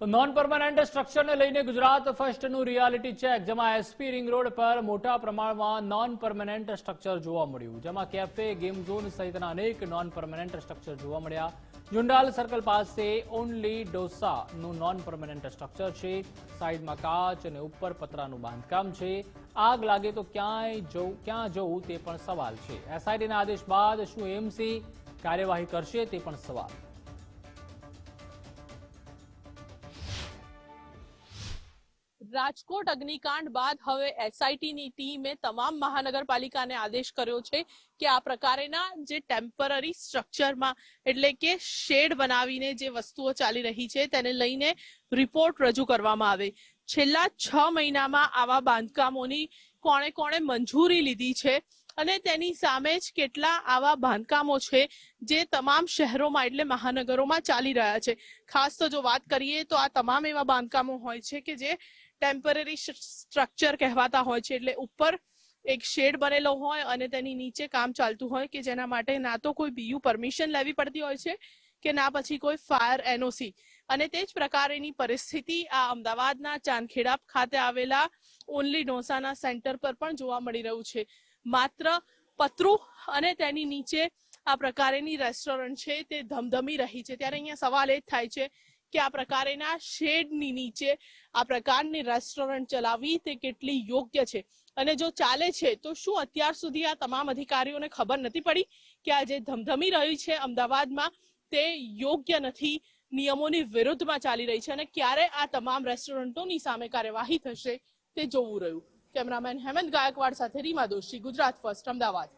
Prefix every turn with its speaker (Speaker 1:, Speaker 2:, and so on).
Speaker 1: તો non permanent સ્ટ્રક્ચરને લઈને ગુજરાત ફર્સ્ટનું રિયાલિટી ચેક જેમાં એસપી રિંગ રોડ પર મોટા પ્રમાણમાં નોન પરમાનન્ટ સ્ટ્રક્ચર જોવા મળ્યું, જેમાં કેફે ગેમ ઝોન સહિતના અનેક નોન પરમાનન્ટ સ્ટ્રક્ચર જોવા મળ્યા. જુંડાલ સર્કલ પાસે ઓનલી ડોસાનું નોન પરમાનન્ટ સ્ટ્રક્ચર છે. સાઈડમાં કાચ અને ઉપર પતરાનું બાંધકામ છે. આગ લાગે તો ક્યાંય જવું ક્યાં જવું તે પણ સવાલ છે. એસઆઈટીના આદેશ બાદ શું એમસી કાર્યવાહી કરશે તે પણ સવાલ.
Speaker 2: રાજકોટ અગ્નિકાંડ બાદ હવે એસઆઈટીની ટીમે તમામ મહાનગરપાલિકાને આદેશ કર્યો છે કે આ પ્રકારેના જે ટેમ્પરરી સ્ટ્રક્ચરમાં એટલે કે શેડ બનાવીને જે વસ્તુઓ ચાલી રહી છે તેને લઈને રિપોર્ટ રજૂ કરવામાં આવે. છેલ્લા છ મહિનામાં આવા બાંધકામોની કોણે કોણે મંજૂરી લીધી છે અને તેની સામે જ કેટલા આવા બાંધકામો છે જે તમામ શહેરોમાં એટલે મહાનગરોમાં ચાલી રહ્યા છે. ખાસ તો જો વાત કરીએ તો આ તમામ એવા બાંધકામો હોય છે કે જે ટેમ્પરરી સ્ટ્રક્ચર કહેવાતા હોય છે. એટલે ઉપર એક શેડ બનેલો હોય અને તેની નીચે કામ ચાલતું હોય કે જેના માટે ના તો કોઈ બીયુ પરમિશન લેવી પડતી હોય છે કે ના પછી કોઈ ફાયર એનઓસી. અને તે જ પ્રકારેની પરિસ્થિતિ આ અમદાવાદના ચાંદખેડા ખાતે આવેલા ઓનલી ઢોસાના સેન્ટર પર પણ જોવા મળી રહ્યું છે. માત્ર પતરું અને તેની નીચે આ પ્રકારેની રેસ્ટોરન્ટ છે તે ધમધમી રહી છે. ત્યારે અહીંયા સવાલ એ જ થાય છે કે આ પ્રકારેના શેડની નીચે આ પ્રકારની રેસ્ટોરન્ટ ચલાવવી તે કેટલી યોગ્ય છે? અને જો ચાલે છે, તો શું અત્યાર સુધી આ તમામ અધિકારીઓને ખબર નથી પડી કે આ જે ધમધમી રહ્યું છે અમદાવાદમાં, તે યોગ્ય નથી, નિયમોની વિરુદ્ધમાં ચાલી રહી છે અને ક્યારે આ તમામ રેસ્ટોરન્ટોની સામે કાર્યવાહી થશે તે જોવું રહ્યું. કેમેરામેન હેમંત ગાયકવાડ સાથે રીમા દોશી, ગુજરાત ફર્સ્ટ, અમદાવાદ.